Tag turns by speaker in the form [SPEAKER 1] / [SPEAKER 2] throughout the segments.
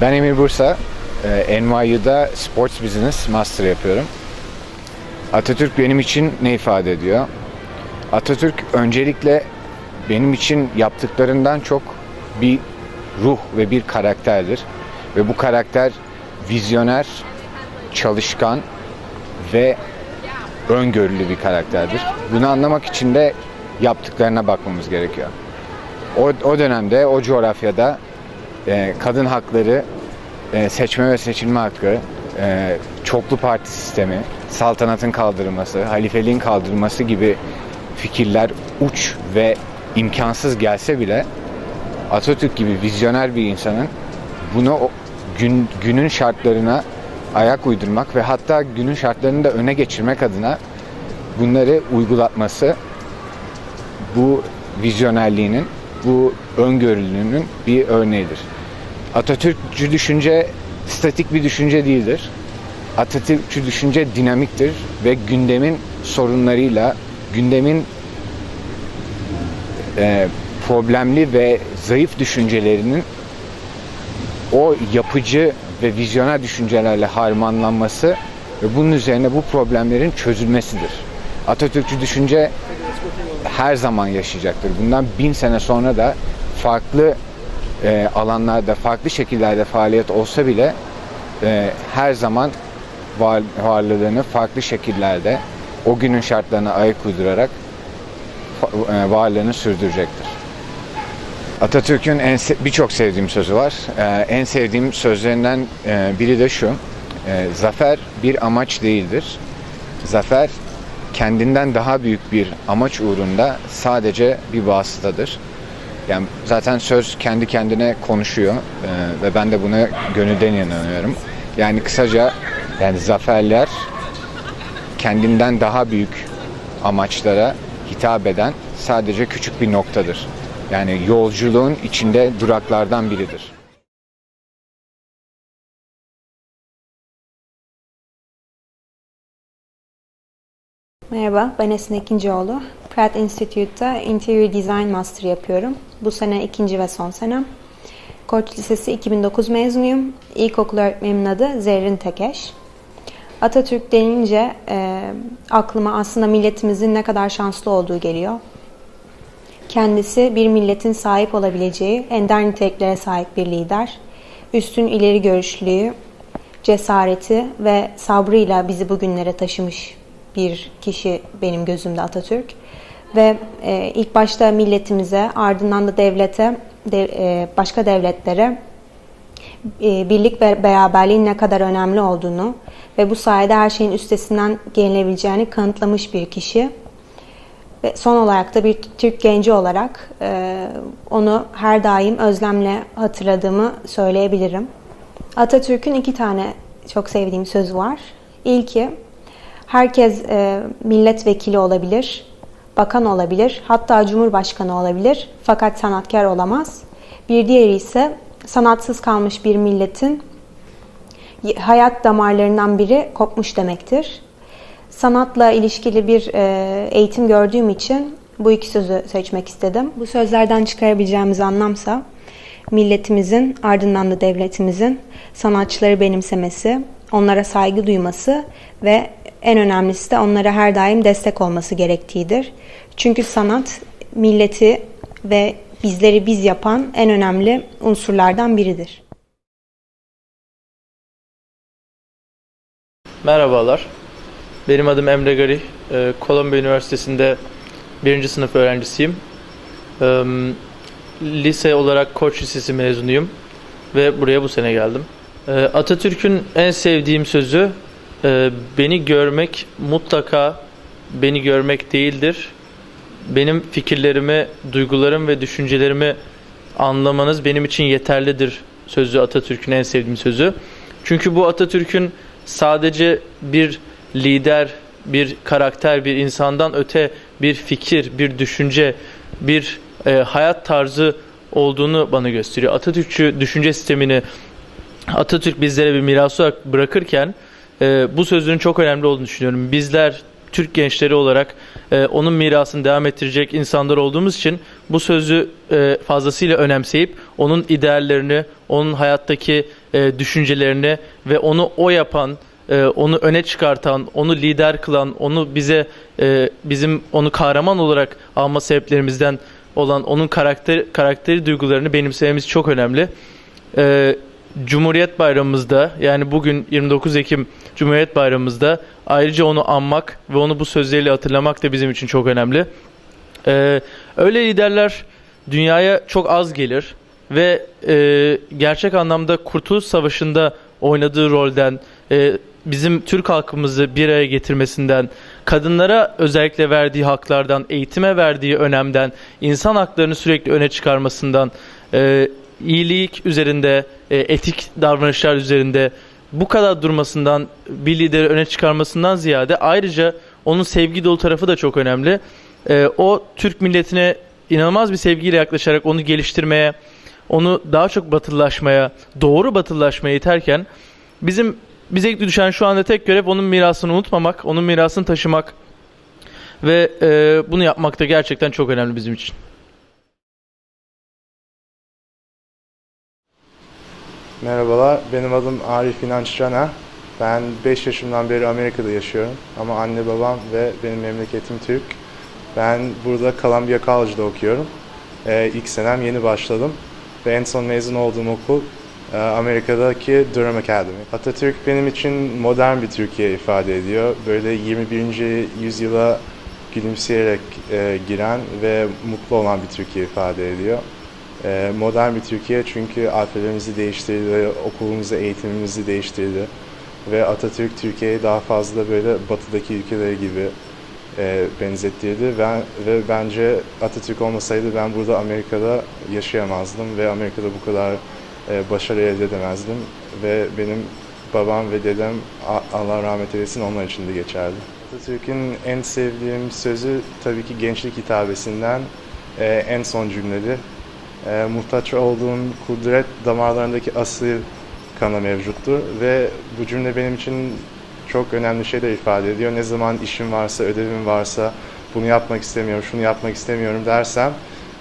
[SPEAKER 1] Ben Emir Bursa. Ee, NYU'da Sports Business Master yapıyorum. Atatürk benim için ne ifade ediyor? Atatürk öncelikle benim için yaptıklarından çok bir ruh ve bir karakterdir. Ve bu karakter vizyoner, çalışkan ve öngörülü bir karakterdir. Bunu anlamak için de yaptıklarına bakmamız gerekiyor. O, o dönemde, o coğrafyada e, kadın hakları, e, seçme ve seçilme hakkı, e, çoklu parti sistemi, saltanatın kaldırılması, halifeliğin kaldırılması gibi fikirler uç ve imkansız gelse bile Atatürk gibi vizyoner bir insanın bunu gün, günün şartlarına ayak uydurmak ve hatta günün şartlarını da öne geçirmek adına bunları uygulatması bu vizyonerliğinin, bu öngörülülüğünün bir örneğidir. Atatürkçü düşünce statik bir düşünce değildir. Atatürkçü düşünce dinamiktir ve gündemin sorunlarıyla, gündemin e, problemli ve zayıf düşüncelerinin o yapıcı ve vizyoner düşüncelerle harmanlanması ve bunun üzerine bu problemlerin çözülmesidir. Atatürkçü düşünce her zaman yaşayacaktır. Bundan bin sene sonra da farklı e, alanlarda, farklı şekillerde faaliyet olsa bile e, her zaman var, varlığını farklı şekillerde o günün şartlarına ayak uydurarak e, varlığını sürdürecektir. Atatürk'ün en birçok sevdiğim sözü var. Ee, en sevdiğim sözlerinden e, biri de şu. E, zafer bir amaç değildir. Zafer kendinden daha büyük bir amaç uğrunda sadece bir vasıtadır. Yani zaten söz kendi kendine konuşuyor e, ve ben de buna gönülden inanıyorum. Yani kısaca yani zaferler kendinden daha büyük amaçlara hitap eden sadece küçük bir noktadır. Yani yolculuğun içinde duraklardan biridir.
[SPEAKER 2] Merhaba, ben Esin Ekincioğlu. Pratt Institute'da Interior Design Master yapıyorum. Bu sene ikinci ve son senem. Koç Lisesi 2009 mezunuyum. İlkokul öğretmenimin adı Zerrin Tekeş. Atatürk denince e, aklıma aslında milletimizin ne kadar şanslı olduğu geliyor. Kendisi bir milletin sahip olabileceği ender niteliklere sahip bir lider. Üstün ileri görüşlüğü, cesareti ve sabrıyla bizi bugünlere taşımış bir kişi benim gözümde Atatürk. Ve e, ilk başta milletimize, ardından da devlete, de, e, başka devletlere e, birlik ve beraberliğin ne kadar önemli olduğunu ve bu sayede her şeyin üstesinden gelinebileceğini kanıtlamış bir kişi. Ve son olarak da bir Türk genci olarak e, onu her daim özlemle hatırladığımı söyleyebilirim. Atatürk'ün iki tane çok sevdiğim sözü var. İlki, herkes e, milletvekili olabilir, bakan olabilir, hatta cumhurbaşkanı olabilir fakat sanatkar olamaz. Bir diğeri ise sanatsız kalmış bir milletin hayat damarlarından biri kopmuş demektir. Sanatla ilişkili bir e, eğitim gördüğüm için bu iki sözü seçmek istedim. Bu sözlerden çıkarabileceğimiz anlamsa milletimizin ardından da devletimizin sanatçıları benimsemesi, onlara saygı duyması ve en önemlisi de onlara her daim destek olması gerektiğidir. Çünkü sanat milleti ve bizleri biz yapan en önemli unsurlardan biridir.
[SPEAKER 3] Merhabalar. Benim adım Emre Gari. Ee, Kolombiya Üniversitesi'nde birinci sınıf öğrencisiyim. Ee, Lise olarak Koç Lisesi mezunuyum ve buraya bu sene geldim. Ee, Atatürk'ün en sevdiğim sözü e, beni görmek mutlaka beni görmek değildir. Benim fikirlerimi, duygularım ve düşüncelerimi anlamanız benim için yeterlidir sözü Atatürk'ün en sevdiğim sözü. Çünkü bu Atatürk'ün sadece bir lider, bir karakter, bir insandan öte bir fikir, bir düşünce, bir e, hayat tarzı olduğunu bana gösteriyor. Atatürkçü düşünce sistemini Atatürk bizlere bir miras olarak bırakırken e, bu sözün çok önemli olduğunu düşünüyorum. Bizler Türk gençleri olarak e, onun mirasını devam ettirecek insanlar olduğumuz için bu sözü e, fazlasıyla önemseyip onun ideallerini, onun hayattaki e, düşüncelerini ve onu o yapan, onu öne çıkartan, onu lider kılan, onu bize bizim onu kahraman olarak alma sebeplerimizden olan onun karakter karakteri duygularını benimsememiz çok önemli. E, Cumhuriyet Bayramımızda yani bugün 29 Ekim Cumhuriyet Bayramımızda ayrıca onu anmak ve onu bu sözleriyle hatırlamak da bizim için çok önemli. E, öyle liderler dünyaya çok az gelir ve e, gerçek anlamda Kurtuluş Savaşı'nda oynadığı rolden, e, bizim Türk halkımızı bir araya getirmesinden, kadınlara özellikle verdiği haklardan, eğitime verdiği önemden, insan haklarını sürekli öne çıkarmasından, e, iyilik üzerinde, e, etik davranışlar üzerinde bu kadar durmasından, bir lideri öne çıkarmasından ziyade ayrıca onun sevgi dolu tarafı da çok önemli. E, o Türk milletine inanılmaz bir sevgiyle yaklaşarak onu geliştirmeye, onu daha çok batılılaşmaya, doğru batılılaşmaya iterken bizim bize düşen şu anda tek görev onun mirasını unutmamak, onun mirasını taşımak ve e, bunu yapmak da gerçekten çok önemli bizim için.
[SPEAKER 4] Merhabalar, benim adım Arif İnanç Caner. Ben 5 yaşımdan beri Amerika'da yaşıyorum ama anne babam ve benim memleketim Türk. Ben burada Columbia College'da okuyorum. Ee, ilk senem yeni başladım ve en son mezun olduğum okul e, Amerika'daki Durham Academy. Atatürk benim için modern bir Türkiye ifade ediyor. Böyle 21. yüzyıla gülümseyerek e, giren ve mutlu olan bir Türkiye ifade ediyor. Ee, modern bir Türkiye çünkü alfabe'mizi değiştirdi, okulumuzu, eğitimimizi değiştirdi. Ve Atatürk Türkiye'yi daha fazla böyle batıdaki ülkeler gibi e, benzettirdi. Ben, ve bence Atatürk olmasaydı ben burada Amerika'da yaşayamazdım ve Amerika'da bu kadar e, başarı elde edemezdim. Ve benim babam ve dedem Allah rahmet eylesin onlar için de geçerli. Atatürk'ün en sevdiğim sözü tabii ki gençlik hitabesinden e, en son cümledi. E, muhtaç olduğun kudret damarlarındaki asil kana mevcuttur ve bu cümle benim için çok önemli şeyler ifade ediyor. Ne zaman işim varsa, ödevim varsa, bunu yapmak istemiyorum, şunu yapmak istemiyorum dersem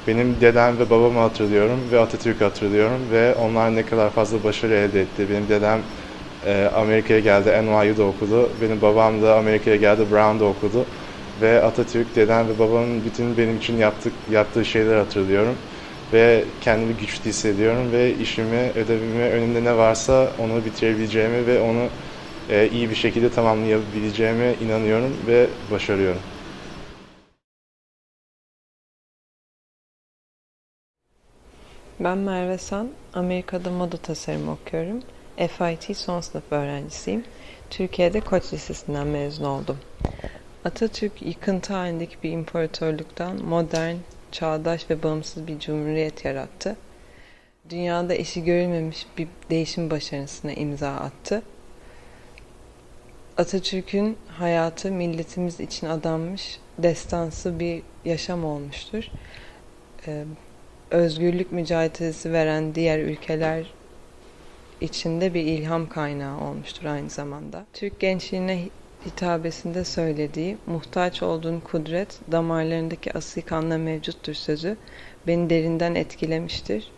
[SPEAKER 4] benim dedem ve babamı hatırlıyorum ve Atatürk'ü hatırlıyorum ve onlar ne kadar fazla başarı elde etti. Benim dedem e, Amerika'ya geldi, NYU'da okudu. Benim babam da Amerika'ya geldi, Brown'da okudu. Ve Atatürk, dedem ve babamın bütün benim için yaptık, yaptığı şeyleri hatırlıyorum ve kendimi güçlü hissediyorum ve işimi, ödevimi, önümde ne varsa onu bitirebileceğimi ve onu e, iyi bir şekilde tamamlayabileceğime inanıyorum ve başarıyorum.
[SPEAKER 5] Ben Merve San, Amerika'da moda tasarım okuyorum. FIT son sınıf öğrencisiyim. Türkiye'de Koç Lisesi'nden mezun oldum. Atatürk yıkıntı halindeki bir imparatorluktan modern, çağdaş ve bağımsız bir cumhuriyet yarattı. Dünyada eşi görülmemiş bir değişim başarısına imza attı. Atatürk'ün hayatı milletimiz için adanmış destansı bir yaşam olmuştur. Ee, özgürlük mücadelesi veren diğer ülkeler içinde bir ilham kaynağı olmuştur aynı zamanda. Türk gençliğine hitabesinde söylediği muhtaç olduğun kudret damarlarındaki asil kanla mevcuttur sözü beni derinden etkilemiştir.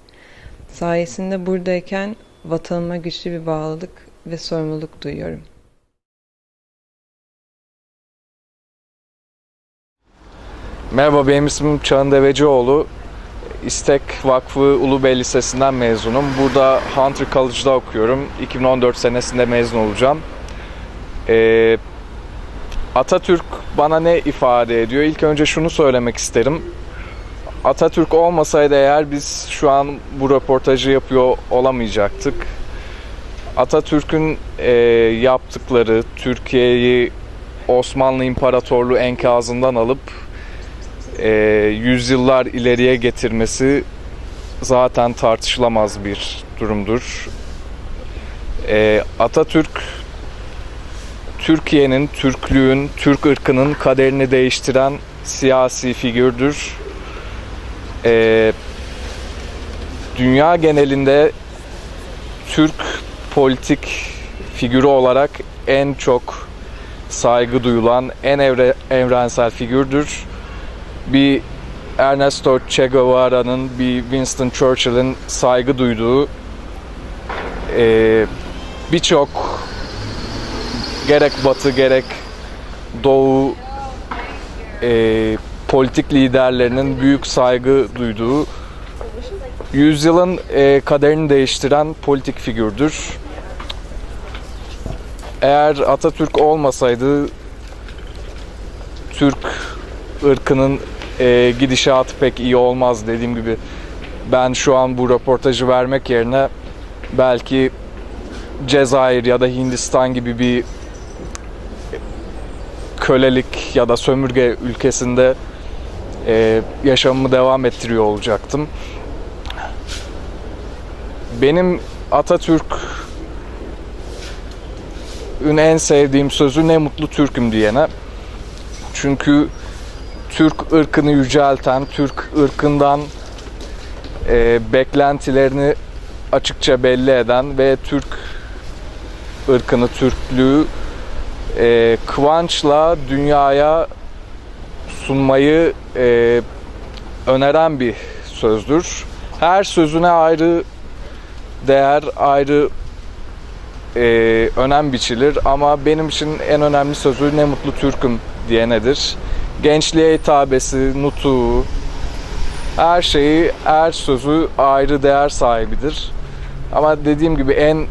[SPEAKER 5] Sayesinde buradayken vatanıma güçlü bir bağlılık ve sorumluluk duyuyorum.
[SPEAKER 6] Merhaba benim ismim Çağın Devecioğlu. İstek Vakfı Ulubey Lisesi'nden mezunum. Burada Hunter College'da okuyorum. 2014 senesinde mezun olacağım. Ee, Atatürk bana ne ifade ediyor? İlk önce şunu söylemek isterim. Atatürk olmasaydı eğer biz şu an bu röportajı yapıyor olamayacaktık. Atatürk'ün e, yaptıkları Türkiye'yi Osmanlı İmparatorluğu enkazından alıp e, yüzyıllar ileriye getirmesi zaten tartışılamaz bir durumdur. E, Atatürk Türkiye'nin, Türklüğün, Türk ırkının kaderini değiştiren siyasi figürdür. E, dünya genelinde Türk politik figürü olarak en çok saygı duyulan, en evre, evrensel figürdür bir Ernesto Che Guevara'nın bir Winston Churchill'in saygı duyduğu e, birçok gerek batı gerek doğu e, politik liderlerinin büyük saygı duyduğu yüzyılın e, kaderini değiştiren politik figürdür. Eğer Atatürk olmasaydı Türk ırkının e, gidişatı pek iyi olmaz dediğim gibi. Ben şu an bu röportajı vermek yerine belki Cezayir ya da Hindistan gibi bir kölelik ya da sömürge ülkesinde e, yaşamımı devam ettiriyor olacaktım. Benim Atatürk'ün en sevdiğim sözü ne mutlu Türk'üm diyene. Çünkü Türk ırkını yücelten, Türk ırkından e, beklentilerini açıkça belli eden ve Türk ırkını, Türklüğü e, kıvançla dünyaya sunmayı e, öneren bir sözdür. Her sözüne ayrı değer, ayrı e, önem biçilir ama benim için en önemli sözü ne mutlu Türk'üm diye nedir? Gençliğe hitabesi, nutuğu, her şeyi, her sözü ayrı değer sahibidir. Ama dediğim gibi en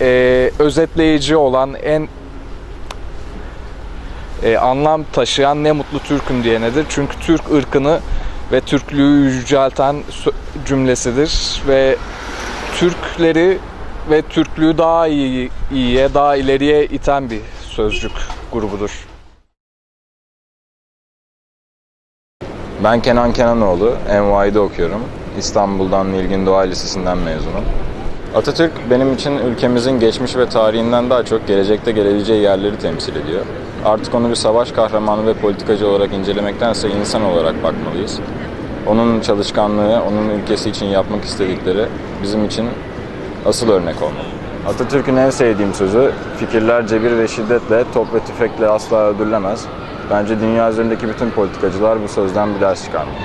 [SPEAKER 6] e, özetleyici olan, en e, anlam taşıyan ne mutlu Türk'üm diye nedir? Çünkü Türk ırkını ve Türklüğü yücelten cümlesidir ve Türkleri ve Türklüğü daha iyi, iyiye, daha ileriye iten bir sözcük grubudur.
[SPEAKER 7] Ben Kenan Kenanoğlu, NYU'de okuyorum. İstanbul'dan Nilgün Doğa Lisesi'nden mezunum. Atatürk benim için ülkemizin geçmiş ve tarihinden daha çok gelecekte gelebileceği yerleri temsil ediyor. Artık onu bir savaş kahramanı ve politikacı olarak incelemektense insan olarak bakmalıyız. Onun çalışkanlığı, onun ülkesi için yapmak istedikleri bizim için asıl örnek olmalı. Atatürk'ün en sevdiğim sözü, fikirler cebir ve şiddetle, top ve tüfekle asla öldürülemez. Bence dünya üzerindeki bütün politikacılar bu sözden bir ders çıkarmalı.